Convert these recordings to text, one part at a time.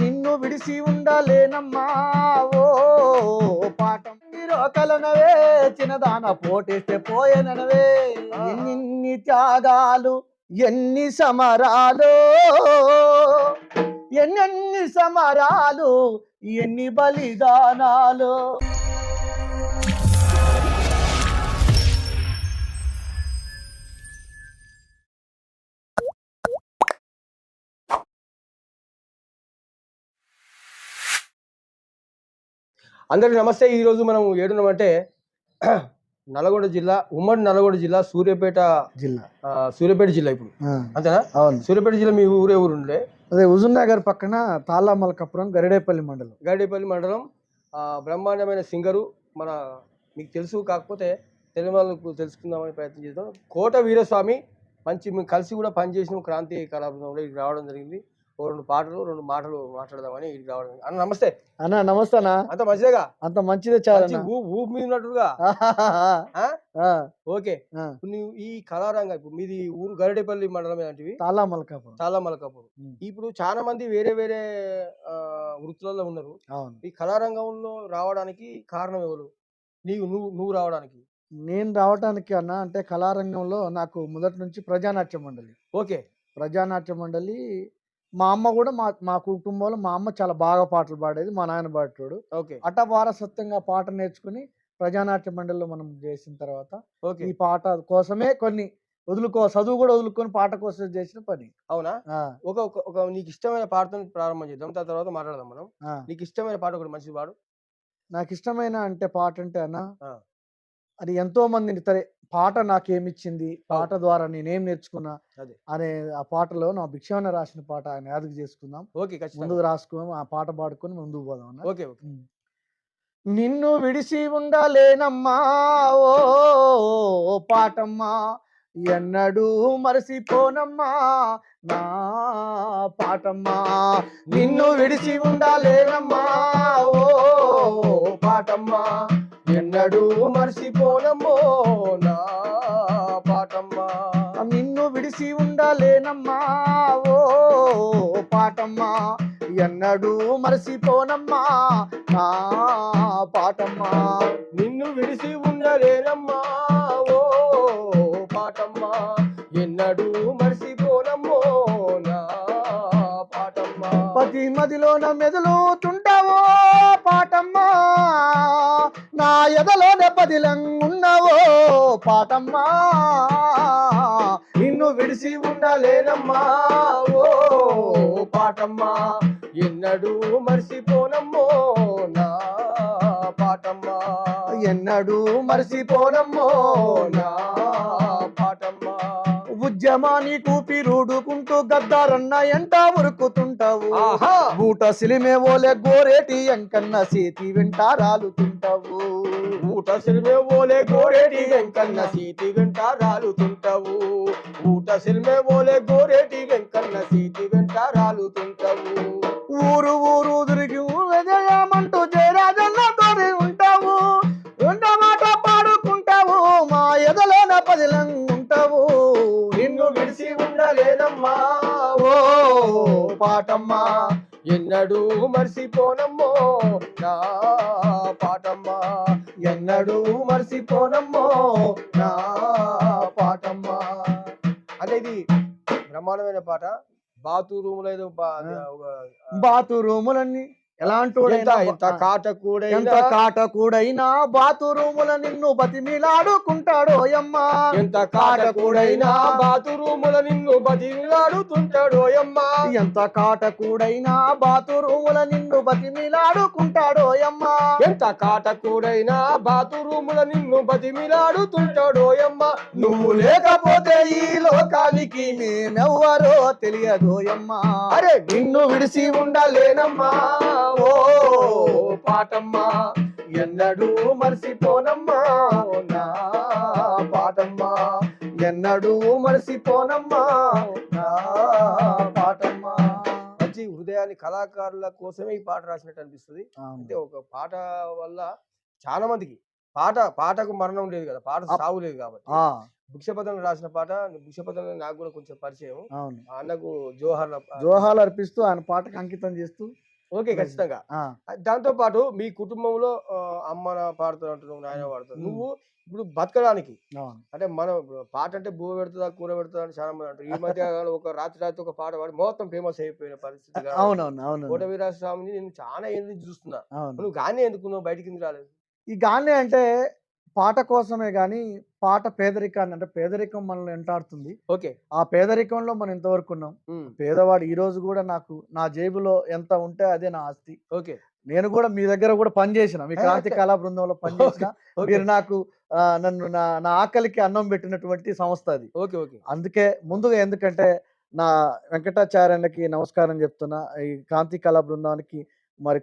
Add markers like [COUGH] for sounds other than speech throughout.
నిన్ను విడిసి ఉండలేనమ్మా. ఓ పాఠం కలనవే చిన్నదాన పోటేస్తే పోయేనవే ఎన్ని త్యాగాలు ఎన్ని సమరాలు ఎన్నెన్ని సమరాలు ఎన్ని బలిదానాలు. అందరికీ నమస్తే. ఈరోజు మనం ఏడున్నామంటే నల్గొండ జిల్లా ఉమ్మడి నల్గొండ జిల్లా సూర్యాపేట జిల్లా. సూర్యాపేట జిల్లా ఇప్పుడు. అంతేనా? అవును. సూర్యాపేట జిల్లా మీ ఊరే ఊరు ఉండే? అదే హుజూర్ నగర్ పక్కన తాళ్ళమలకపురం గరిడేపల్లి మండలం. గాడేపల్లి మండలం. బ్రహ్మాండమైన సింగరు. మన మీకు తెలుసు కాకపోతే తెలుగు వాళ్ళకు తెలుసుకుందామని ప్రయత్నం చేద్దాం. కోట వీరస్వామి మంచి మేము కలిసి కూడా పనిచేసిన క్రాంతి కళాబృందంలో రావడం జరిగింది. ఓ రెండు పాటలు రెండు మాటలు మాట్లాడదామని ఇక్కడికి రావడం. అన్న నమస్తే. అన్న నమస్తేనా అంత మంచిదేగా? అంత మంచిదే ఊ- ఊపు మీద ఉన్నట్టుగా? [LAUGHS] ఓకే. నువ్వు ఈ కళారంగం ఇప్పుడు మీది ఊరు గరిడేపల్లి మండలం లాంటివి చాలా మలకాపూర్. ఉమ్. ఇప్పుడు చాలా మంది వేరే వేరే వృత్తులలో ఉన్నారు. ఈ కళారంగంలో రావడానికి కారణం ఎవరు? నీవు నువ్వు నువ్వు రావడానికి. నేను రావడానికి అన్న అంటే కళారంగంలో నాకు మొదటి నుంచి ప్రజానాట్య మండలి ఓకే. ప్రజానాట్య మండలి మా అమ్మ కూడా మా మా కుటుంబంలో మా అమ్మ చాలా బాగా పాటలు పాడేది మా నాయన పాడేటోడు. ఓకే. అట వారసత్వంగా పాట నేర్చుకుని ప్రజానాట్య మండలిలో మనం చేసిన తర్వాత ఓకే. ఈ పాట కోసమే కొన్ని వదులుకో చదువు కూడా వదులుకొని పాట కోసం చేసిన పని. అవునా? ఒక ఒక- ఒక నీకు ఇష్టమైన పాటతో ప్రారంభం చేద్దాం. దాని తర్వాత మాట్లాడదాం మనం. ఆ. నీకు ఇష్టమైన పాట ఒకటి మంచి పాడు. నాకు ఇష్టమైన అంటే పాట అంటే అన్న ఆ. అది ఎంతో మందిని సరే పాట నాకేమిచ్చింది? పాట ద్వారా నేనేం నేర్చుకున్నా అదే. అనే ఆ పాటలో నా భిక్షావన రాసిన పాట ఆయన యాదకు చేసుకుందాం. ఓకే ముందుకు రాసుకుని ఆ పాట పాడుకొని ముందుకు పోదాం అన్న. Okay okay. నిన్ను విడిసి ఉండలేనమ్మా ఓ పాటమ్మా ఎన్నడూ మరసిపోనమ్మా నా పాటమ్మా. నిన్ను విడిసి ఉండలేనమ్మా ఓ పాటమ్మా. ఎన్నడూ మర్చిపోనమ్మో నా పాటమ్మా. నిన్ను విడిసి ఉండలేనమ్మా ఓ పాటమ్మా. ఎన్నడూ మరసిపోనమ్మా నా పాటమ్మా. నిన్ను విడిసి ఉండలేనమ్మా ఓ పాటమ్మా. ఎన్నడూ మర్చిపోనమ్మో నా పాటమ్మా. పతి మదిలోన మెదలుతుంటావో పాటమ్మా. నా ఎదలోనే పదిలంగున్నావో పాటమ్మా. నిన్ను విడిసి ఉండలేనమ్మా. ఓ పాటమ్మా ఎన్నడూ మర్చిపోనమ్మో నా పాటమ్మా. ఎన్నడూ మర్చిపోనమ్మో నా పాటమ్మా ఉద్యమాన్ని కూపిరుడుకుంటూ గద్దారన్న ఎంట ఉరుకుతుంటావు. బూట సిలిమే ఓలే గోరేటి ఎంకన్న సేతి వెంట రాలుతుంటావు. ఊట సిరిమే ఓలే గోరేటి వెంకన్న సీతి వెంట రాలుతుంటావు. ఊట సిరిమే ఓలే గోరేటి వెంకన్న సీతి వెంట రాలుతుంటావు. ఊరు ఊరు తిరిగి విజయమంటూ జయరాజన్నతోనే ఉంటావు. ఉండ మాట పాడుకుంటావు. మా ఎదలోన పదిలంగుంటావు పాటమ్మా ఎన్నడూ మర్చిపోనమ్మో నా పాటమ్మా ఎన్నడూ మర్చిపోనమ్మో నా పాటమ్మా అంటే ఇది బ్రహ్మాండమైన పాట. బాతు రూమ్లో ఏదో బా- ఒక- బాతురూములన్నీ ఎలాంటి ఎంత కాట కూడా ఎంత కాటకూడైనా బాతురూముల నిన్ను బతిమిలాడుకుంటాడు అమ్మా ఎంత కాట కూడైనా బాతు రూముల నిన్ను బతిలాడుతుంటాడు అమ్మా ఎంత కాటకూడైనా బాతురూముల నిన్ను బతిమిలాడుకుంటాడు అమ్మా ఎంత కాట కూడైనా బాతు రూముల నిన్ను బతిమిలాడుతుంటాడు అమ్మా నువ్వు లేకపోతే ఈ లోకానికి నేనెవ్వరో తెలియదు అమ్మా అరే నిన్ను విడిసి ఉండలేనమ్మా. ఓ పాటమ్మా ఎన్నడూ మర్చిపోనమ్మా నా పాటమ్మా ఎన్నడూ మర్చిపోనమ్మా నా పాటమ్మా. మంచి హృదయాన్ని కళాకారుల కోసమే ఈ పాట రాసినట్టు అనిపిస్తుంది. అంటే ఒక పాట వల్ల చాలా మందికి పాట పాటకు మరణం లేదు కదా పాట సాగు లేదు కాబట్టి. ఆ, భిక్షపతంలో రాసిన పాట భిక్షపతంలో నాకు కూడా కొంచెం పరిచయం. అన్నకు జోహర్ జోహాలు అర్పిస్తూ ఆయన పాటకు అంకితం చేస్తూ ఓకే ఖచ్చితంగా. దాంతో పాటు మీ కుటుంబంలో అమ్మ నా పాడుతారు అంటున్నావు నాయన పాడుతారు ఉమ్. నువ్వు ఇప్పుడు బతకడానికి అంటే మనం పాట అంటే బువ్వ పెడుతుందా కూర పెడుతుందా అని చాలా మంది అంటారు. ఈ మధ్య [LAUGHS] ఒక రాత్రి రాత్రి ఒక పాట పాడి మొత్తం ఫేమస్ అయిపోయిన పరిస్థితి అవునవును అవును కోట వీరాజ స్వామిని నేను చాలా నుంచి చూస్తున్నా. నువ్వు గానే ఎందుకు నువ్వు బయటికి రాలేదు? ఈ గానే అంటే పాట కోసమే కానీ పాట పేదరికాన్ని అంటే పేదరికం మనల్ని వెంటాడుతుంది ఓకే. ఆ పేదరికంలో మనం ఇంతవరకు ఉన్నాం. పేదవాడు ఈ రోజు కూడా నాకు నా జేబులో ఎంత ఉంటే అదే నా ఆస్తి. ఓకే. నేను కూడా మీ దగ్గర కూడా పనిచేసిన మీ క్రాంతి. కళా బృందంలో పనిచేసిన మీరు నాకు నన్ను నా నా ఆకలికి అన్నం పెట్టినటువంటి సంస్థ అది. ఓకే. ఓకే. అందుకే ముందుగా ఎందుకంటే నా వెంకటాచార్యునికి నమస్కారం చెప్తున్నా. ఈ క్రాంతి కళా బృందానికి మరి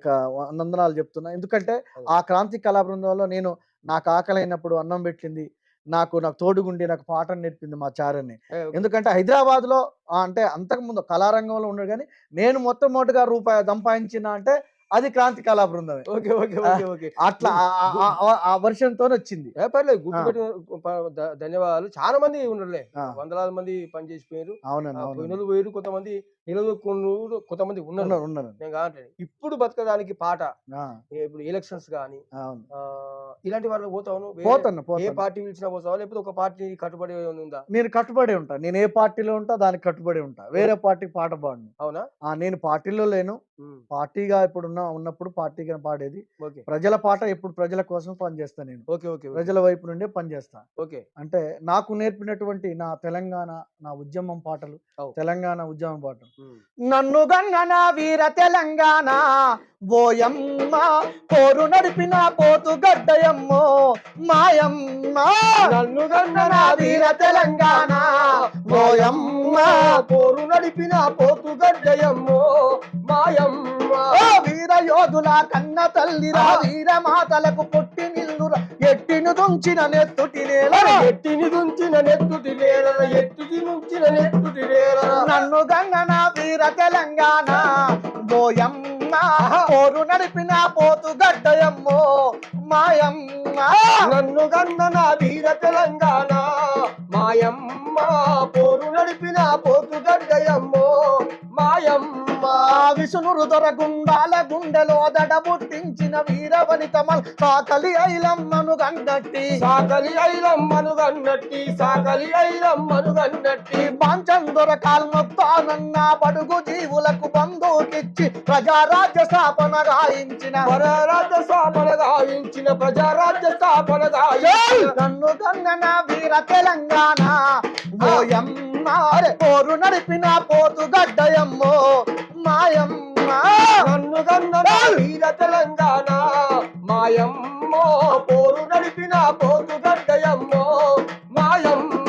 వందనాలు చెప్తున్నా. ఎందుకంటే ఆ క్రాంతి కళా బృందంలో నేను నాకు ఆకలి అయినప్పుడు అన్నం పెట్టింది నాకు నాకు తోడుగుండి నాకు పాఠం నేర్పింది మా ఓకే. ఎందుకంటే హైదరాబాద్లో అంటే అంతకుముందు కళారంగంలో ఉన్నాడు కానీ నేను మొట్టమొదటిగా రూపాయి సంపాదించిన అంటే అది క్రాంతి కళా బృందమే. Okay okay okay okay. అట్లా ఆ- వర్షంతో వచ్చింది. పర్లేదు ధన్యవాదాలు. చాలా మంది ఉండలే. వందలాది మంది పనిచేసిపోయారు. అవునండి పోయారు కొంతమంది నిలదొక్కున్నారు కొంతమంది ఉన్నారు. ఉన్నారు ఉన్నారు. నేను కావట్లేదు ఇప్పుడు బతకడానికి పాట ఇప్పుడు ఎలక్షన్స్ కానీ ఇలాంటి వాళ్ళు పోతావు పోతాను ఏ పోతాను. పార్టీ పిలిచినా పోతావా? లేకపోతే ఒక పార్టీ కట్టుబడి ఉందా? నేను కట్టుబడి ఉంటా. నేను ఏ పార్టీలో ఉంటా దానికి కట్టుబడి ఉంటా. వేరే పార్టీకి పాట పాడను. అవునా? నేను పార్టీలో లేను. పార్టీగా ఇప్పుడు ఉన్న ఉన్నప్పుడు పార్టీగా పాడేది. ప్రజల పాట ఎప్పుడు ప్రజల కోసం పనిచేస్తా నేను. ఓకే ఓకే ప్రజల వైపు నుండే పనిచేస్తా. ఓకే. అంటే నాకు నేర్పినటువంటి నా తెలంగాణ నా ఉద్యమం పాటలు. తెలంగాణ ఉద్యమం పాటలు. నన్ను గంగన వీర తెలంగాణ బోయమ్మ పోరు నడిపిన పోతు గడ్డయమ్మో మాయమ్మ. నన్ను గన్న నా వీర తెలంగాణ ఓయమ్మ పోరు నడిపిన పోతు గడ్డయమ్మో మాయమ్మ. ఓ వీర యోధుల కన్న తల్లిరా. వీర మాతలకు పుట్టి నిల్లురా ఎట్టిను దుంచిన నెత్తుటి నేల ఎట్టిని దుంచిన నెత్తుటి నేలన ఎట్టిని నుంచిన నెత్తుటి నేలన నన్ను గంగన వీర తెలంగాణ బోయమ్మ పోరు నడిపిన పోతు గడ్డయమ్మో మాయమ్మ. నన్ను గందన వీర తెలంగాణ మాయమ్మ పోరు నడిపిన పోతు గడ్డయమ్మో మాయమ్మ. ఆ విసునురు దొరగుండాల గుండెలో దడ పుట్టించిన వీర వనితమల్ సాకలి ఐలమ్మను గండట్టి సాకలి ఐలమ్మను గన్నట్టి సాకలి ఐలమ్మను గన్నట్టి పాంచం దొరకాల్ మొత్తానన్న బడుగు జీవులకు బంధుకిచ్చి ప్రజారాజ్య స్థాపన గాయించిన పరరాజ్య స్థాపన గావించిన ప్రజారాజ్య స్థాపన గావించిన. నన్ను గంగన వీర తెలంగాణ. పోరు నడిపిన పోతు గడ్డయమ్మో. మాయమ్మ. నన్ను గన్నన వీర తెలంగాణ. మాయమ్మో పోరు నడిపిన పోతు గడ్డయమ్మో మాయమ్మ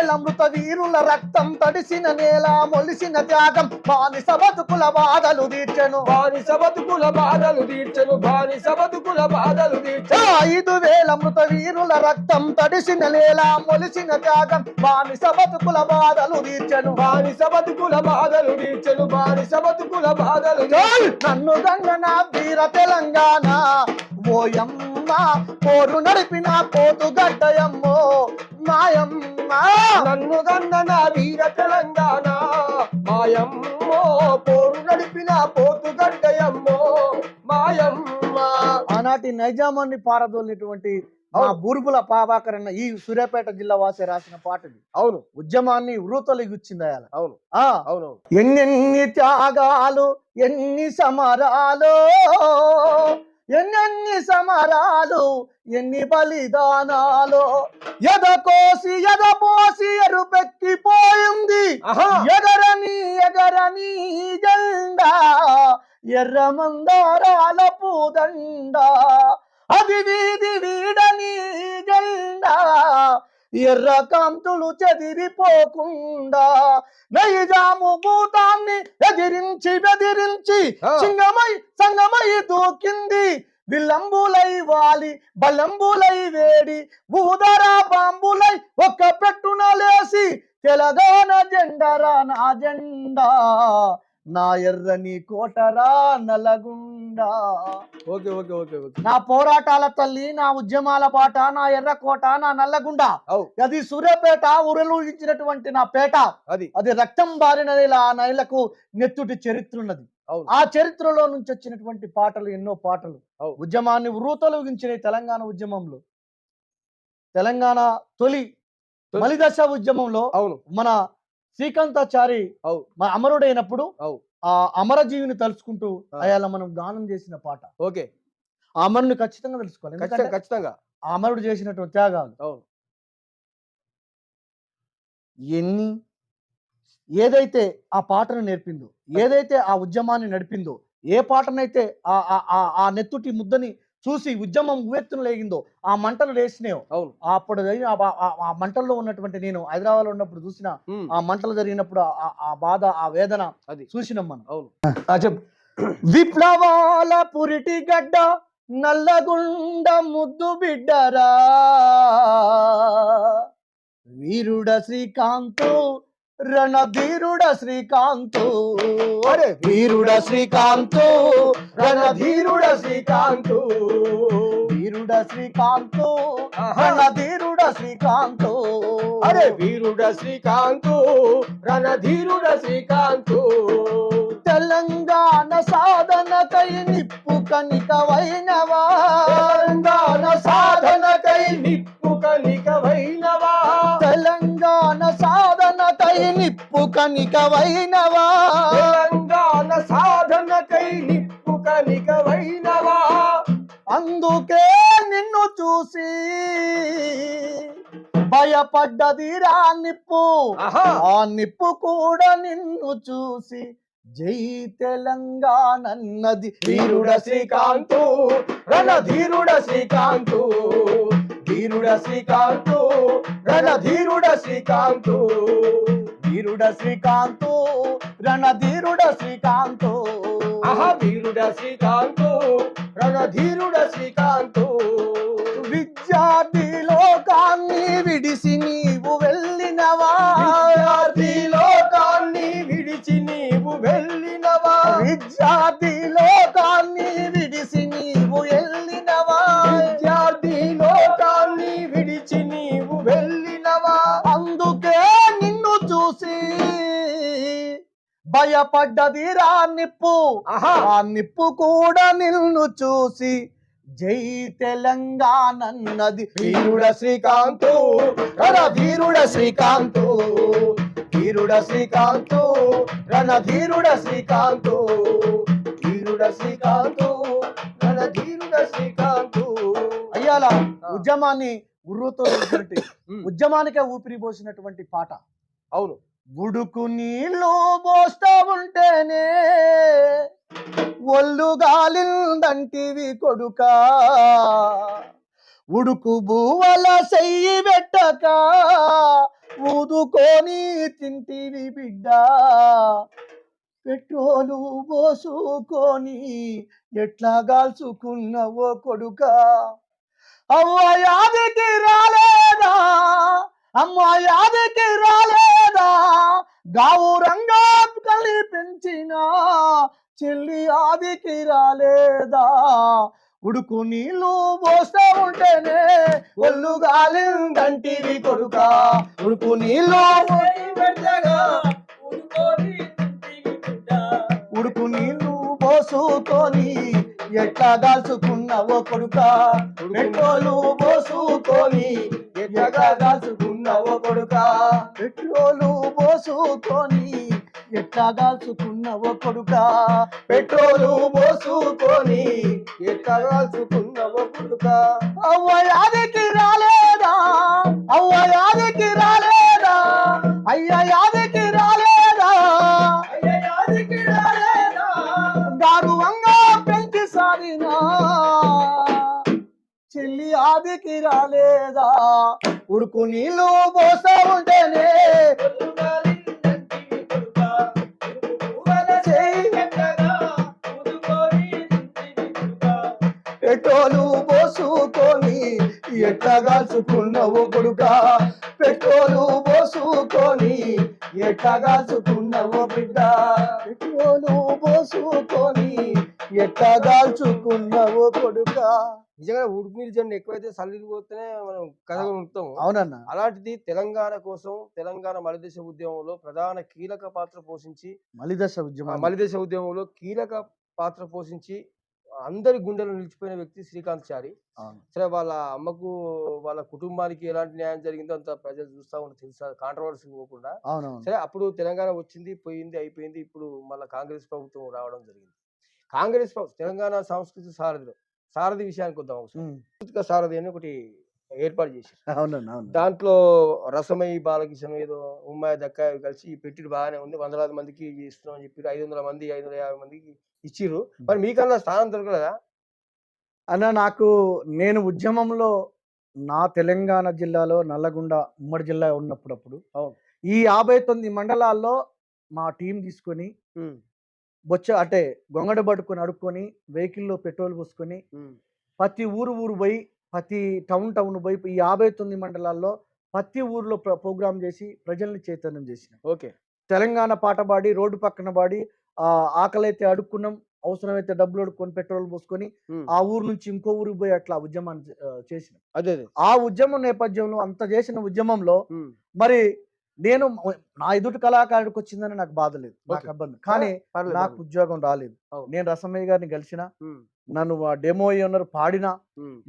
ఐదు వేల మృత వీరుల రక్తం తడిసిన నేల మొలిసిన త్యాగం. బానిస బతుకుల బాధలు తీర్చెను. బానిస బతుకుల బాధలు తీర్చను. బానిస బతుకుల బాధలు తీర్చను. ఐదు వేల మృత వీరుల రక్తం తడిసిన నేల మొలిసిన త్యాగం. బానిస బతుకుల బాధలు తీర్చెను. బానిస బతుకుల బాధలు తీర్చను. బానిస బతుకుల బాధలు. నన్ను గంగన వీర తెలంగాణ. ఓయమ్మ పోరు నడిపిన పోతు గడ్డయమ్మో మాయమ్మ. నన్ను గన్నన వీర తెలంగాణ మాయమ్మో పోరు నడిపిన పోతు గడ్డయమ్మో మాయమ్మ. ఆనాటి నైజామాన్ని పారదోలినటువంటి మా బూర్గుల పాబాకరన్న ఈ సూర్యాపేట జిల్లా వాసి రాసిన పాటది. అవును. ఉద్యమాన్ని వృతలు గుచ్చిందయాల అవును. ఆ. అవును ఎన్నెన్ని త్యాగాలు ఎన్ని సమరాలు ఎన్నెన్ని సమరాలు ఎన్ని బలిదానాలు. ఎద కోసి ఎద పోసి ఎరుపెక్కిపోయింది ఎగరని ఎగరని జెండా ఎర్ర మందారాల పూదండ. అది వీధి వీడని జెండా ఎర్ర కాంతులు చెదిరిపోకుండా నైజాము భూతాన్ని ఎదిరించి బెదిరించి. సింగమై సంగమై దూకింది విల్లంబులై వాలి బలంబులై వేడి భూధర బాంబులై ఒక్క పెట్టున లేసి తెలంగాణ జెండరా నా జెండా నా ఎర్రని కోటరా నలగుండా ఓకే ఓకే ఓకే ఓకే. నా పోరాటాల తల్లి నా ఉద్యమాల బాట నా ఎర్రకోట నా నల్లగుండ. అది సూర్యాపేట ఉరలూగించినటువంటి నా పేట. అది. అది రక్తం బారిన నేల ఆ నైలకు నెత్తుటి చరిత్ర ఉన్నది ఆ చరిత్రలో నుంచి వచ్చినటువంటి పాటలు ఎన్నో పాటలు. ఉద్యమాన్ని ఉర్రూతలూగించిన తెలంగాణ ఉద్యమంలో. తెలంగాణ తొలి తొలి- మలిదశ ఉద్యమంలో అవును. మన శ్రీకాంతాచారి. మన అమరుడైనప్పుడు. ఆ అమరజీవిని తలుచుకుంటూ ఆ. అయాల మనం గానం చేసిన పాట ఓకే ఆ అమరుని ఖచ్చితంగా తెలుసుకోవాలి ఖచ్చితంగా అమరుడు చేసినటువంటి త్యాగాలు ఎన్ని ఏదైతే ఆ పాటను నేర్పిందో ఏదైతే ఆ ఉద్యమాన్ని నడిపిందో ఏ పాటనైతే ఆ ఆ- ఆ- ఆ నెత్తుటి ముద్దని చూసి ఉద్యమం ఉవ్వెత్తున లేగిందో ఆ మంటలు లేచినాయో. అవును. అప్పుడు జరిగిన ఆ మంటల్లో ఉన్నటువంటి నేను హైదరాబాద్లో ఉన్నప్పుడు చూసిన ఆ మంటలు జరిగినప్పుడు ఆ- బాధ ఆ వేదన అది. చూసినాం మనం. అవును. విప్లవాల పురిటి గడ్డ నల్లగుండ ముద్దు బిడ్డరా. వీరుడ శ్రీకాంతు రణధీరుడ శ్రీకాంతు. అరే వీరుడ శ్రీకాంతు. రణధీరుడ శ్రీకాంతు. వీరుడ శ్రీకాంతు. రణధీరుడ శ్రీకాంతు. అరే వీరుడ శ్రీకాంతు. రణధీరుడ శ్రీకాంతు. తెలంగాణ సాధనకై నిప్పు కనికవైనవా? తెలంగాణ సాధనకై నిప్పు కనికవైనవా? తెలంగాణ సాధనకై నిప్పు కనికవైనవా తెలంగాణ సాధనకై నిప్పు కనికవైనవా అందుకే నిన్ను చూసి భయపడ్డది రా నిప్పు. ఆ నిప్పు కూడా నిన్ను చూసి జై తెలంగాణ వీరుడ శ్రీకాంతు రణధీరుడ శ్రీకాంతు వీరుడ శ్రీకాంతు రణధీరుడ శ్రీకాంతు. వీరుడ శ్రీకాంతు రణధీరుడ శ్రీకాంతు. ఆహా వీరుడ శ్రీకాంతు రణధీరుడ శ్రీకాంతు. విద్యార్థి లోకాన్ని విడిసి నీవు వెళ్ళినవా? విద్యార్థి లోకాన్ని విడిచి నీవు వెళ్ళినవా? విద్యార్థి భయపడ్డది రా నిప్పు. ఆ నిప్పు కూడా నిన్ను చూసి జై తెలంగాణ అన్నది. వీరుడ శ్రీకాంతు రణధీరుడ శ్రీకాంతు. వీరుడ శ్రీకాంతు రణధీరుడ శ్రీకాంతు. వీరుడ శ్రీకాంతు రణధీరుడ శ్రీకాంతు. అయ్యాల ఉద్యమాన్ని ఉర్రుతో ఉద్యమానికే ఊపిరి పోసినటువంటి పాట. అవును. ఉడుకు నీళ్ళు పోస్తా ఉంటేనే ఒళ్ళు గాలిందంటివి కొడుక. ఉడుకు బువ్వల చెయ్యి పెట్టక ఊదుకొని తింటివి బిడ్డ. పెట్రోలు పోసుకొని ఎట్లా గాల్చుకున్నవో కొడుక. అవ్వ యాదికి రాలేదా? అమ్మ యాదికి రాలేదా? గావురంగా కల్పించిన చెల్లి ఆదికి రాలేదా? ఉడుకు నీళ్ళు పోస్తా ఉంటేనే ఒళ్ళు గాలిందంటివి కొడుక. ఉడుకు నీళ్ళు ఉడుకు నీళ్ళు పోసుకొని ఎట్లా దాల్చుకున్నావో కొడుక? పెట్రోలు పోసుకొని ఎట్లా దాల్చుకున్నావో కొడుక? పెట్రోలు పోసుకొని ఎట్లా దాల్చుకున్నావో కొడుక? పెట్రోలు పోసుకొని ఎట్లా కాల్చుకున్నవో కొడుక? అవ్వ యాదికి రాలేదా? అవ్వ యాదికి రాలేదా? అయ్య ఆదికి రాలేదా? ఉడుకు నీళ్ళు పోస్తా ఉంటేనే. పెట్రోలు పోసుకొని ఎట్లా కాల్చుకున్నావు కొడుక? పెట్రోలు పోసుకొని ఎట్లా కాల్చుకున్నావు బిడ్డ? పెట్రోలు పోసుకొని ఎట్లా కాల్చుకున్నావు కొడుక? నిజంగా ఉడుకు జెండా ఎక్కువైతే చల్లీరు పోతేనే మనం కథగా ఉంటాము అవునన్న. అలాంటిది తెలంగాణ కోసం తెలంగాణ మలిదేశ ఉద్యమంలో ప్రధాన కీలక పాత్ర పోషించి మలిదశ ఉద్యమం. మలిదేశ ఉద్యమంలో కీలక పాత్ర పోషించి అందరి గుండెలు నిలిచిపోయిన వ్యక్తి శ్రీకాంత్ చారి. సరే వాళ్ళ అమ్మకు వాళ్ళ కుటుంబానికి ఎలాంటి న్యాయం జరిగిందో అంత ప్రజలు చూస్తా ఉంటే తెలుసా? కాంట్రవర్సీ పోకుండా. సరే అప్పుడు తెలంగాణ వచ్చింది పోయింది అయిపోయింది. ఇప్పుడు మళ్ళీ కాంగ్రెస్ ప్రభుత్వం రావడం జరిగింది. కాంగ్రెస్ ప్రభు- తెలంగాణ సంస్కృతి సారథిలో సారథి విషయానికి వద్దాం ఒకసారి సారథి అని ఒకటి ఏర్పాటు చేశారు. అవును. దాంట్లో రసమయి బాలకిషన్ ఏదో ఉమ్మాయి దక్క కలిసి పెట్టుడు బాగానే ఉంది వందలాది మందికి ఇస్తున్నాం అని చెప్పి ఐదు వందల మంది ఐదు వందల యాభై మందికి ఇచ్చిర్రు. మరి మీకన్నా స్థానం దొరకలేదా? అన్న నాకు నేను ఉద్యమంలో నా తెలంగాణ జిల్లాలో నల్లగొండ ఉమ్మడి జిల్లా ఉన్నప్పుడప్పుడు. ఈ యాభై తొమ్మిది మండలాల్లో మా టీం తీసుకొని బొచ్చ అంటే గొంగడ పట్టుకొని అడుక్కొని వెహికల్లో పెట్రోల్ పోసుకొని ప్రతి ఊరు ఊరు పోయి ప్రతి టౌన్ టౌన్ పోయి ఈ యాభై తొమ్మిది మండలాల్లో ప్రతి ఊర్లో ప్ర ప్రోగ్రామ్ చేసి ప్రజల్ని చైతన్యం చేసిన. ఓకే. తెలంగాణ పాట పాడి రోడ్డు పక్కన పాడి ఆ ఆకలైతే అడుక్కున్నాం అవసరమైతే డబ్బులు అడుక్కొని పెట్రోల్ పోసుకొని ఆ ఊరు నుంచి ఇంకో ఊరికి పోయి అట్లా ఉద్యమాన్ని చేసినాం. అదే ఆ ఉద్యమం నేపథ్యంలో అంత చేసిన ఉద్యమంలో. మరి నేను నా ఎదుటి కళాకారుడికి వచ్చిందని నాకు బాధ లేదు నాకు. ఇబ్బంది. కానీ నాకు. ఉద్యోగం రాలేదు. నేను రసమయ్య గారిని కలిసిన నన్ను డెమో ఉన్నారు పాడినా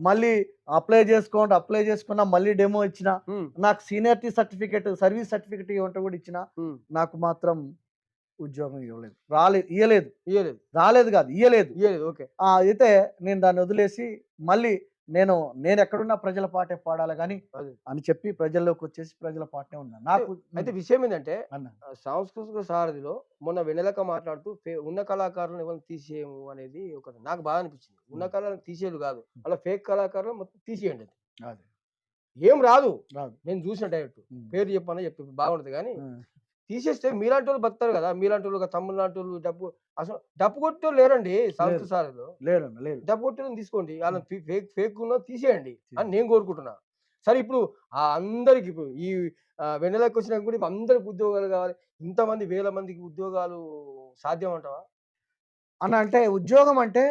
మళ్ళీ అప్లై చేసుకోండి అప్లై చేసుకున్నా మళ్ళీ డెమో ఇచ్చిన నాకు సీనియర్టీ సర్టిఫికేట్ సర్వీస్ సర్టిఫికేట్ ఇవ్వంటే కూడా ఇచ్చిన. నాకు మాత్రం ఉద్యోగం ఇవ్వలేదు. రాలేదు ఇవ్వలేదు ఇయ్యలేదు. రాలేదు కాదు ఇవ్వలేదు ఇయ్యలేదు. ఓకే. అయితే నేను దాన్ని వదిలేసి మళ్ళీ నేను నేను ఎక్కడున్నా ప్రజల పాటే పాడాలి కానీ. అని చెప్పి ప్రజల్లోకి వచ్చేసి ప్రజల పాటే ఉన్నాను నాకు అయితే విషయం ఏంటంటే సాంస్కృతిక సారథిలో మొన్న వెనెలక మాట్లాడుతూ ఉన్న కళాకారులను ఎవరిని తీసేయము అనేది ఒక నాకు బాగా అనిపించింది. ఉన్న కళలను తీసేయదు కాదు. అలా ఫేక్ కళాకారులు మొత్తం తీసేయండి అది. ఏం రాదు. రాదు. నేను చూసిన డైరెక్ట్. పేరు చెప్పని చెప్పి బాగుంటది కానీ తీసేస్తే మీలాంటి వాళ్ళు బతారు కదా. మీలాంటి వాళ్ళు తమ్ముడు లాంటి వాళ్ళు డబ్బు అసలు డబ్బు కొట్టే లేరండి సంస్కృత సారథిలో లేరన్న లేదు డబ్బు కొట్టే తీసుకోండి. వాళ్ళని ఫేక్ ఫేక్ ఉన్న తీసేయండి అని నేను కోరుకుంటున్నా. సరే ఇప్పుడు ఆ అందరికి ఇప్పుడు ఈ వెన్నెలకు వచ్చినాక కూడా అందరికి ఉద్యోగాలు కావాలి. ఇంతమంది వేల మందికి ఉద్యోగాలు సాధ్యం అంటావా? అన్న అంటే ఉద్యోగం అంటే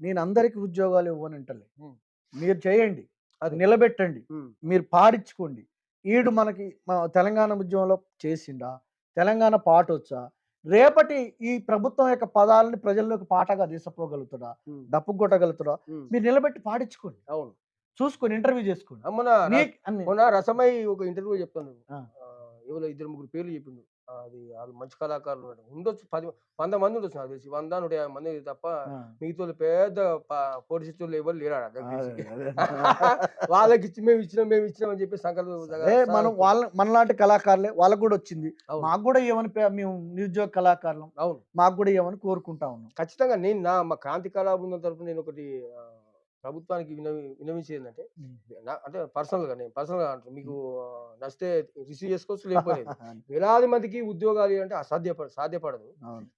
నేను అందరికి ఉద్యోగాలు ఇవ్వను అంటలే. ఉమ్. మీరు చేయండి అది. నిలబెట్టండి మీరు పాడించుకోండి ఈడు మనకి మన తెలంగాణ ఉద్యమంలో చేసిండా? తెలంగాణ పాట వచ్చా రేపటి ఈ ప్రభుత్వం యొక్క పదాలని ప్రజల్లోకి పాటగా తీసుకుపోగలుగుతాడా డప్పు కొట్టగలుగుతాడా మీరు నిలబెట్టి పాడించుకోండి అవును. చూసుకొని ఇంటర్వ్యూ చేసుకోండి. మొన్న రసమై ఒక ఇంటర్వ్యూ చెప్తాను. ఎవరో ఇద్దరు ముగ్గురు పేర్లు చెప్పిండు. అది వాళ్ళు మంచి కళాకారులు. ఉండొచ్చు పది వంద మంది ఉండొచ్చు నాకు తెలిసి. వంద నూట యాభై మంది తప్ప మిగతా పెద్ద పోటీ చేతులు ఎవరు లేరు. [LAUGHS] వాళ్ళకి ఇచ్చి మేము ఇచ్చినాం మేము ఇచ్చినాం అని చెప్పి సంకల్పం మనం వాళ్ళ మనలాంటి కళాకారులే వాళ్ళకు కూడా వచ్చింది. మాకు కూడా ఏమని మేము నిరుద్యోగ కళాకారులం. అవును. మాకు కూడా ఏమని కోరుకుంటా ఉన్నాం. ఖచ్చితంగా నేను నా మా క్రాంతి కళా బృందం తరపున నేను ఒకటి ప్రభుత్వానికి వినవి వినవించేది ఏంటంటే అంటే పర్సనల్గా నేను పర్సనల్గా అంటాను మీకు నచ్చితే రిసీవ్ చేసుకోవచ్చు లేకపోలేదు. [LAUGHS] వేలాది మందికి ఉద్యోగాలు అంటే అసాధ్యపడ సాధ్యపడదు.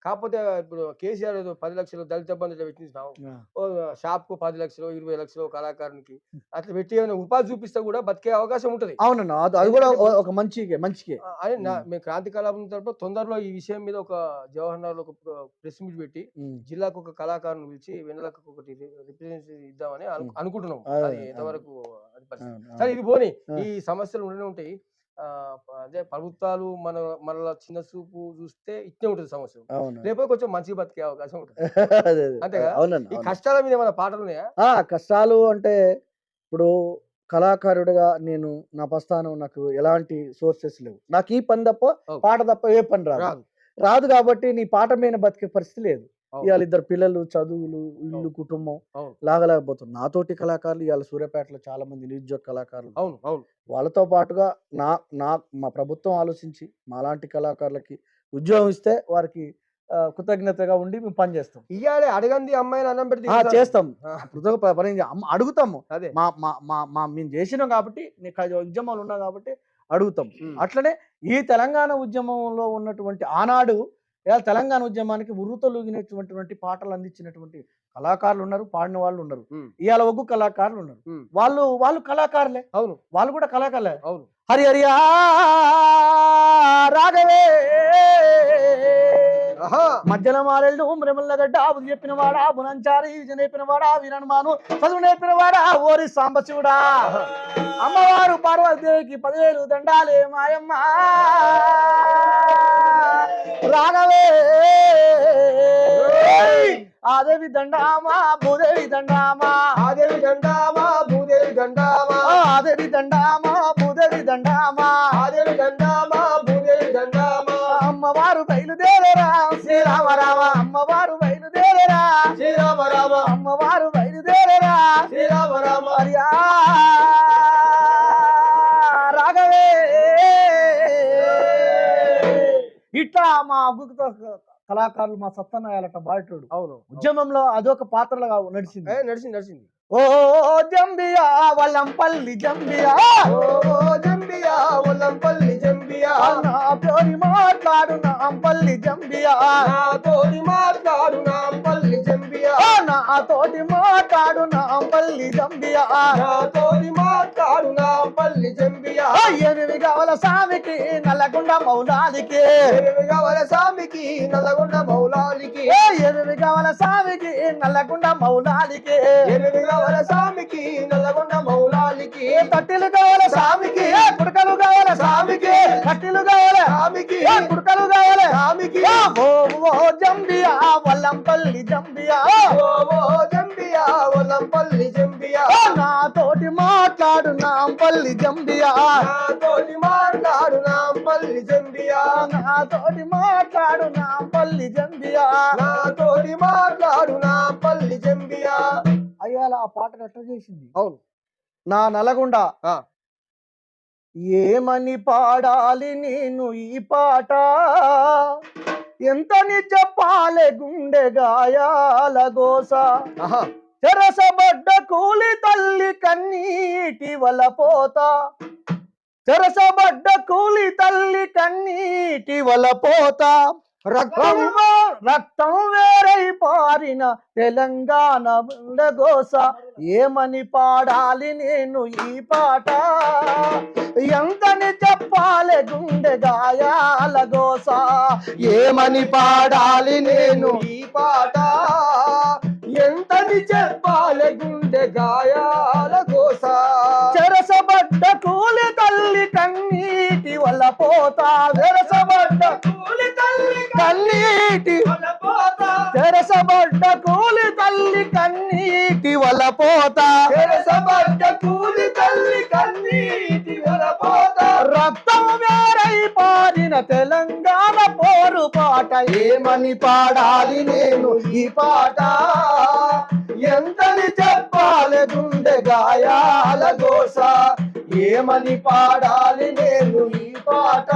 కాకపోతే ఇప్పుడు కేసీఆర్ ఏదో పది లక్షలు దళిత బంధు ఇట్లా పెట్టించినాం ఆ, ఓ షాప్కు పది లక్షలు ఇరవై లక్షలు కళాకారునికి అట్లా పెట్టి ఏమైనా ఉపాధి చూపిస్తే కూడా బతికే అవకాశం ఉంటది. అవునన్నా అది కూడా ఒక మంచికే ఆ, అని. మేము క్రాంతి కళాబృందం తరపున తొందరలో ఈ విషయం మీద ఒక జవహర్ నగర్ ఒక ప్రెస్ మీట్ పెట్టి. జిల్లాకు ఒక కళాకారుని పిలిచి వెన్నెలకు ఒకటి రిప్రజెంటేటివ్ ఇద్దామని అను-. అనుకుంటున్నాం అదే. ఎంతవరకు సరే. ఇది పోని. ఈ సమస్యలు ఉండనే ఉంటాయి అదే ప్రభుత్వాలు మన మన చిన్న చూపు చూస్తే ఇట్నే ఉంటుంది సమస్య లేకపోతే కొంచెం మంచిగా బతికే అవకాశం ఉంటుంది [LAUGHS] అదే, అదే. అంతే కదా? అవునండి ఈ. కష్టాల మీద మన పాటలు ఉన్నాయా ఆ, కష్టాలు అంటే ఇప్పుడు కళాకారుడిగా నేను నా ప్రస్థానం నాకు ఎలాంటి సోర్సెస్ లేవు నాకు ఈ పని తప్ప. పాట తప్ప ఏ పని రాదు రాదు కాబట్టి నీ పాట మీద బతికే పరిస్థితి లేదు. ఇవాళ ఇద్దరు పిల్లలు చదువులు ఇల్లు. కుటుంబం లాగలేకపోతుంది నాతోటి కళాకారులు ఇవాళ సూర్యాపేటలో చాలా మంది నిరుద్యోగ కళాకారులు అవును. అవును. వాళ్ళతో పాటుగా నా నా మా ప్రభుత్వం ఆలోచించి మాలాంటి కళాకారులకి ఉద్యోగం ఇస్తే వారికి కృతజ్ఞతగా ఉండి మేము పని చేస్తాం. ఇయ్యాలి అడగంది అమ్మాయిని అన్నం పెడితే. చేస్తాం. కృతజ్ఞ పని అడుగుతాము. అదే. మా మా మా మా మేము చేసినాం కాబట్టి నీకు అది ఉద్యమాలు ఉన్నా కాబట్టి అడుగుతాం. అట్లనే ఈ తెలంగాణ ఉద్యమంలో ఉన్నటువంటి ఆనాడు ఇలా తెలంగాణ ఉద్యమానికి ఉర్రుతలుగినటువంటి పాటలు అందించినటువంటి కళాకారులు ఉన్నారు పాడిన వాళ్ళు ఉన్నారు. ఇవాళ ఒగ్గు కళాకారులు ఉన్నారు. వాళ్ళు వాళ్ళు కళాకారులే. అవును. వాళ్ళు కూడా కళాకారులే. అవును. హరి హరి రాఘవే. మధ్యలో మారెళ్ళు మృమల్లగడ్డ బుద్ధి చెప్పిన వాడా బునంచారి విజయ నేర్పిన వాడా వీరనుమాను చదువు నేర్పిన వాడా ఓరి సాంబశివుడా అమ్మవారు పార్వతీదేవికి పదివేలు దండాలే మాయమ్మ. రాగవే ఆదేవి దండామా భూదేవి దండామా. ఆదేవి దండామా భూదేవి దండామా. ఆదేవి దండామా. మా అగ్గుత కళాకారులు మా సత్తనాయాలట బాటోడు అవును. ఉద్యమంలో అదొక పాత్రలుగా నడిచింది. నడిచింది నడిచింది. ఓ జంబియా వల్లంపల్లి జంబియా. ఓ జంబియా ఒల్లంపల్లి జంబియా. నా తోని మాట్లాడు నా అంపల్లి జంబియా. నా తోడి మాట్లాడు నా పల్లి జంబియా. నా తోటి మాట్లాడు నా అంపల్లి జంబియా. నా తోడి మాట్లాడు నా పల్లి జంబియా కావాల స్వామికి నల్లగుండ మౌలాలికి. ఎనిమిది కావాల స్వామికి నల్లగొండ మౌలాలికి. ఎనిమిది కావాల స్వామికి నల్లగుండ మౌలాలికి. ఎనిమిది కావాల స్వామికి నల్లగొండ మౌలాలికి. తట్టిలు కావాల స్వామికి? కుడకలు కావాల స్వామికి? తట్టిలు కావాల? స్వామికి. కుడకలు కావాల? స్వామికి. ఓ ఓ జంబియా వల్లంపల్లి జంబియా. ఓ ఓ జంబియా ఒల్లంపల్లి జంబియా. నా తోటి మాట్లాడు నా అంపల్లి జంబియా. నా తోడి మాట్లాడు నా పల్లి జంబియా. నా తోటి మాట్లాడు నా అంపల్లి జంబియా. నా తోడి మాట్లాడు నా పల్లి జంబియా. అయ్యాల ఆ పాట ఎట్లా చేసింది. అవును. నా నలగుండ. ఏమని పాడాలి నేను ఈ పాట? ఎంతని చెప్పాలి గుండె గాయాల గోస తెరసబడ్డ కూలి తల్లి కన్నీటి వలపోత. తెరసబడ్డ కూలి తల్లి కన్నీటి వలపోత. రక్తం రక్తం వేరై పారిన తెలంగాణ గోస ఏమని పాడాలి నేను ఈ పాట? ఎంతని చెప్పాలి గుండె గాయాల గోస. ఏమని పాడాలి నేను ఈ పాట? ఎంతని చెప్పాలి గుండె గాయాల గోస? చెరసబడ్డ కూలి తల్లి కన్నీటి వల్ల పోతా. చెరసబడ్డ కూలి కన్నీటి పోత చెరసబడ్డ కూలి తల్లి కన్నీటి వల్ల పోతా చెరసబడ్డ కూలి తల్లి కన్నీటి పోత రక్తం వేరై పారిన తెలంగాణ పోరు పాట. ఏమని పాడాలి నేను ఈ పాట? ఎంతని చెప్పాలి గుండె గాయాల గోస? ఏమని పాడాలి నేను ఈ పాట?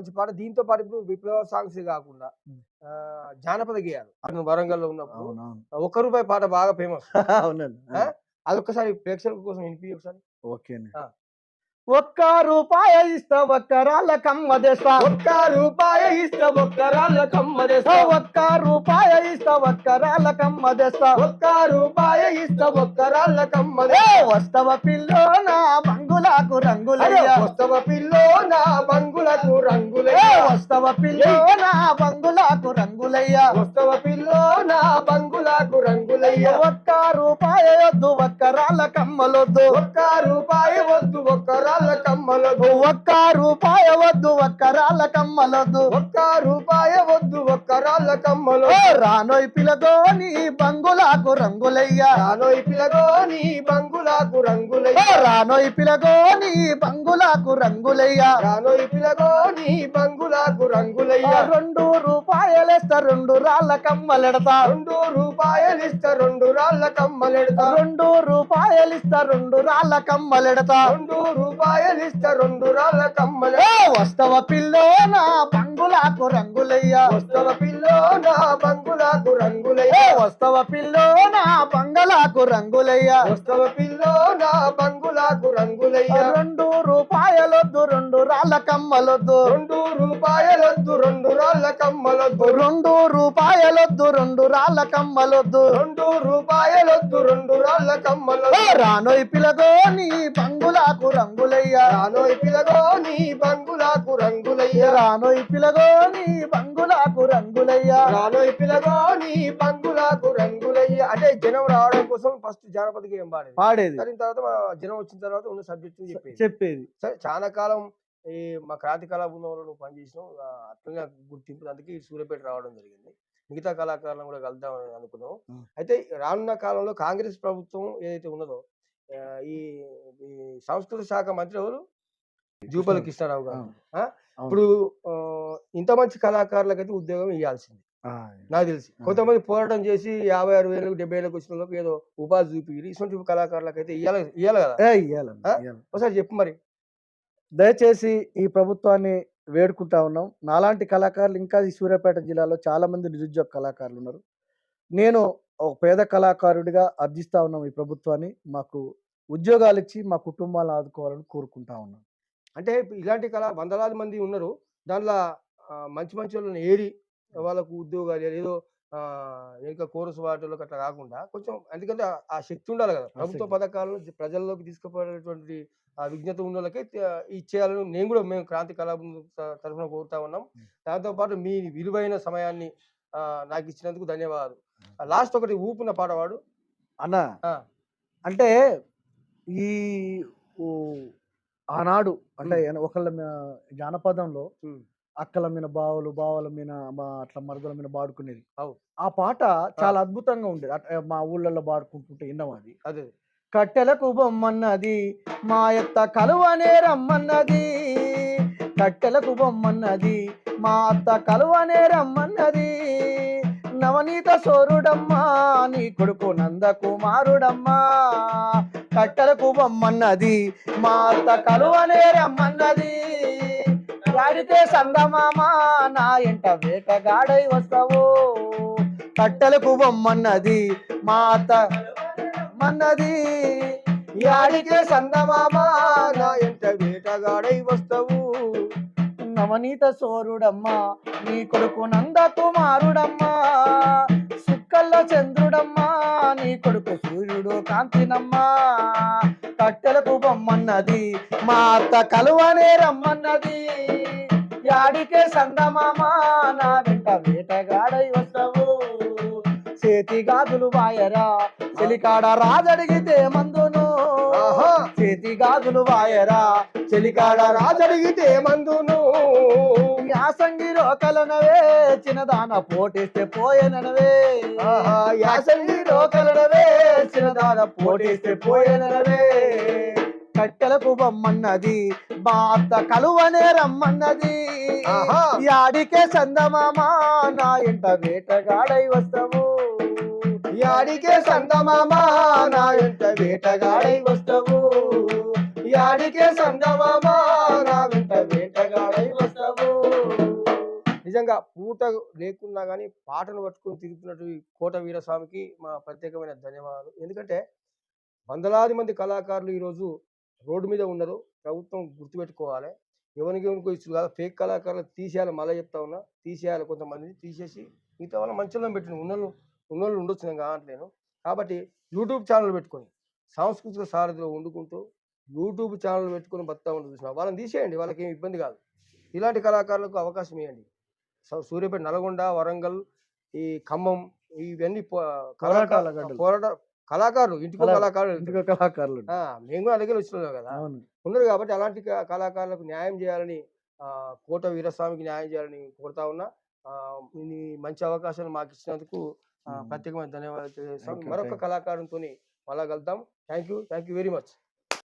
మంచి పాట. దీంతో పాటు ఇప్పుడు విప్లవ సాంగ్స్ కాకుండా ఆ, జానపద గేయాలు. వరంగల్లో ఉన్నప్పుడు ఒక్క రూపాయి పాట బాగా ఫేమస్. [LAUGHS] అవునండి? అదొక్కసారి ప్రేక్షకుల కోసం వినిపి ఒకసారి. ఓకే. ఒక్క రూపాయ ఇస్తా ఒక్క రాళ్ళ కమ్మ తెస్తా. ఒక్క రూపాయి ఇస్తా ఒక్క రాళ్ళ కమ్మ తెస్తా. ఒక్క రూపాయ ఇస్తా ఒక్క రాళ్ళ కమ్మ తెస్తా. ఒక్క రూపాయి ఇస్తా ఒక్క రాళ్ళ కమ్మ ఏ! వస్తవ పిల్లో నా బంగులకు రంగులయ్యా. వస్తవ పిల్లో నా బంగులకు రంగులే ఏ! వస్తవ పిల్లో నా బంగులకు రంగులయ్యా. వస్తవ పిల్లో నా బంగులకు రంగులయ్య. ఒక్క రూపాయ కమ్మలొద్దు. ఒక్క రూపాయి వద్దు ఒక్క రాళ్ళ కమ్మలకు ఒక్క రూపాయ వద్దు ఒక్క రాళ్ళ కమ్మలొద్దు. ఒక్క రూపాయి వద్దు ఒక్క రాళ్ళ కమ్మలు రానోయ్ పిలగో నీ బంగులకు రంగులయ్యా రానోయ్ పిలగో నీ బంగులకు రంగులయ్య. రానోయ్ పిలగో నీ బంగులకు రంగులయ్యా. రానోయ్ పిలగో నీ బంగులకు రంగులయ్య. రెండు రూపాయలేస్తా రెండు రాళ్ళ కమ్మలెడతా. రెండు రూపాయలు ఇస్తా రెండు రాళ్ళ కమ్మలెడతా. రెండు రూపాయలిస్తా రెండు రాళ్ళ కమ్మలెడతా. రెండు రూపాయలు ఇస్తా రెండు రాళ్ళ కమ్మలు వస్తవ పిల్లో నా బంగులకు రంగులయ్యా. వస్తవ పిల్లో నా బంగులకు రంగులయ్య. వస్తవ పిల్లో నా బంగళాకు రంగులయ్యా. వస్తవ పిల్లో నా బంగులకు రంగులయ్య. రెండు రాళ్ళ కమ్మలొద్దు. రెండు రూపాయలొద్దు రెండు రాళ్ళ కమ్మలొద్దు. రెండు రూపాయలొద్దు రెండు రాళ్ళ కమ్మలొద్దు. రెండు రూపాయలొద్దు రెండు రాళ్ళ కమ్మలొద్దు. రానోయ్ పిలగో నీ బంగులాకు రంగులయ్యా. రానోయ్ పిలగో నీ బంగులాకు రంగులయ్య. రానోయ్ పిలగో నీ బంగులాకు రంగులయ్యా. రానోయ్ పిలగో నీ బంగులాకు రంగులయ్య. అంటే జనం రావడం కోసం ఫస్ట్ జానపద గేయం పాడేది? పాడేది. సరే తర్వాత జనం వచ్చిన తర్వాత ఉన్న సబ్జెక్ట్ చెప్పేది. చెప్పేది. సరే చాలా కాలం ఈ మా క్రాంతి కళా బృందంలో నువ్వు పనిచేసినావు. అట్లనే నాకు గుర్తింపు అందుకే ఈ సూర్యాపేట రావడం జరిగింది. మిగతా కళాకారులను కూడా కలుద్దామని అనుకున్నాం. అయితే రానున్న కాలంలో కాంగ్రెస్ ప్రభుత్వం ఏదైతే ఉన్నదో ఈ సంస్కృతి శాఖ మంత్రి ఎవరు? జూపల్లి కృష్ణారావు గారు. ఇప్పుడు ఇంత మంచి కళాకారులకైతే ఉద్యోగం ఇవ్వాల్సింది నాకు తెలిసి. కొంతమంది పోరాటం చేసి యాభై ఆరు వేలకు డెబ్బై ఏళ్ళకి వచ్చిన వాళ్ళకి ఏదో ఉపాధి చూపి ఇటువంటి కళాకారులకైతే ఇవ్వాలి ఇవ్వాలి కదా. ఒకసారి చెప్పు మరి. దయచేసి ఈ ప్రభుత్వాన్ని వేడుకుంటా ఉన్నాం. నాలాంటి కళాకారులు ఇంకా ఈ సూర్యాపేట జిల్లాలో చాలా మంది నిరుద్యోగ కళాకారులు ఉన్నారు నేను ఒక పేద కళాకారుడిగా అర్థిస్తా ఉన్నాం ఈ ప్రభుత్వాన్ని. మాకు ఉద్యోగాలు ఇచ్చి మా కుటుంబాలను ఆదుకోవాలని కోరుకుంటా ఉన్నాం. అంటే ఇలాంటి కళ వందలాది మంది ఉన్నారు. దాంట్లో మంచి మంచి వాళ్ళని ఏరి వాళ్ళకు ఉద్యోగాలు ఏదో ఇంకా కోరస్ వాటిలోకి అట్లా కాకుండా కొంచెం ఎందుకంటే ఆ- శక్తి ఉండాలి కదా. ప్రభుత్వ. పథకాలను ప్రజల్లోకి తీసుకుపోయేటువంటి ఆ విజ్ఞత ఉన్న వాళ్ళకి ఇచ్చేయాలని నేను కూడా మేము క్రాంతి కళా బృందం త- తరఫున కోరుతా ఉన్నాం. ఉం. దాంతో పాటు మీ విలువైన సమయాన్ని నాకు ఇచ్చినందుకు ధన్యవాదాలు. లాస్ట్ ఒకటి ఊపున పాడవాడు అన్న అంటే ఈ ఆనాడు అంటే ఒకళ్ళ జానపదంలో. అక్కల మీద బావులు బావుల మీద మా అట్లా మరదల మీద పాడుకునేది. ఆ పాట చాలా అద్భుతంగా ఉండేది. మా ఊళ్ళల్లో పాడుకుంటుంటే విన్నాం అది? అదే. కట్టెలకు బొమ్మన్నది మా యొక్క కలువనే రమ్మన్నది కట్టెలకు బొమ్మన్నది మా అత్త కలువనే రమ్మన్నది నవనీత సోరుడమ్మా నీ కొడుకు నందకుమారుడమ్మా. కట్టెలకు బొమ్మన్నది మా అత్త కలువనే రమ్మన్నది గాడితే సందమామా నా ఎంట వేటగాడై వస్తావు. కట్టెలకు బొమ్మన్నది మా అత్త మన్నది. యాడికే సందమామా నా ఎంత వేటగాడై వస్తావు. నవనీత సోరుడమ్మా నీ కొడుకు నంద కుమారుడమ్మా సుక్కల్లో చంద్రుడమ్మా నీ కొడుకు సూర్యుడు కాంతినమ్మా. కట్టెలకు బొమ్మన్నది మా అత్త కలువనే రమ్మన్నది. యాడికే సందమామా నా వెంట వేటగాడై వస్తావు. చేతి గాజులు వాయరా. చెలికాడ రాజడిగితే మందును. చేతి గాజులు వాయరా. చెలికాడ రాజ రాజడిగితే మందును. యాసంగి రోకలనవే చిన్నదాన పోటేస్తే పోయేనవే ఆహా, యాసంగి రోకలనవే చిన్నదాన పోటేస్తే పోయేనవే కట్టెలకు బొమ్మన్నది అత్త కలువనే రమ్మన్నది. యాడికే చందమామ నా ఇంట వేటగాడై వస్తావు. యాడికే సందమామ నా ఎంట వేటగాడై వస్తావు. యాడికే సందమామ నా వెంట వేటగాడై వస్తావు. నిజంగా పూట లేకున్నా కానీ పాటను పట్టుకొని తిరుగుతున్నట్టు ఈ కోట వీరస్వామికి మా ప్రత్యేకమైన ధన్యవాదాలు. ఎందుకంటే వందలాది మంది కళాకారులు ఈరోజు రోడ్డు మీద ఉన్నారు ప్రభుత్వం గుర్తుపెట్టుకోవాలి. ఎవరికి ఎవరికో ఇచ్చు కాదు. ఫేక్ కళాకారులు తీసేయాలి. మళ్ళీ చెప్తా ఉన్నా తీసేయాలి కొంతమందిని తీసేసి మిగతా వాళ్ళ మంచిలో పెట్టిన ఉన్నోళ్ళు ఉన్నోళ్ళు ఉండొచ్చు నేను కావట్లేను కాబట్టి యూట్యూబ్ ఛానల్ పెట్టుకొని సాంస్కృతిక సారథిలో వండుకుంటూ యూట్యూబ్ ఛానల్ పెట్టుకొని బతా ఉంటుంది చూసిన వాళ్ళని తీసేయండి. వాళ్ళకి ఏం ఇబ్బంది కాదు. ఇలాంటి కళాకారులకు అవకాశం ఇవ్వండి. సూర్యాపేట నల్గొండ వరంగల్ ఈ ఖమ్మం ఇవన్నీ. పోరాట కళాకారులు ఇంటికో కళా- కళాకారులు ఇంటికి కళాకారులు మేము కూడా అలాగే వచ్చినాం కదా. ఉన్నారు కాబట్టి అలాంటి కళాకారులకు న్యాయం చేయాలని కోట వీరస్వామికి న్యాయం చేయాలని కోరుతా ఉన్నా. మంచి అవకాశాలు మాకు ఇచ్చినందుకు. ప్రత్యేకమైన ధన్యవాదాలు మరొక. కళాకారునితో మళ్ళా కలుద్దాం. Thank you thank you very much.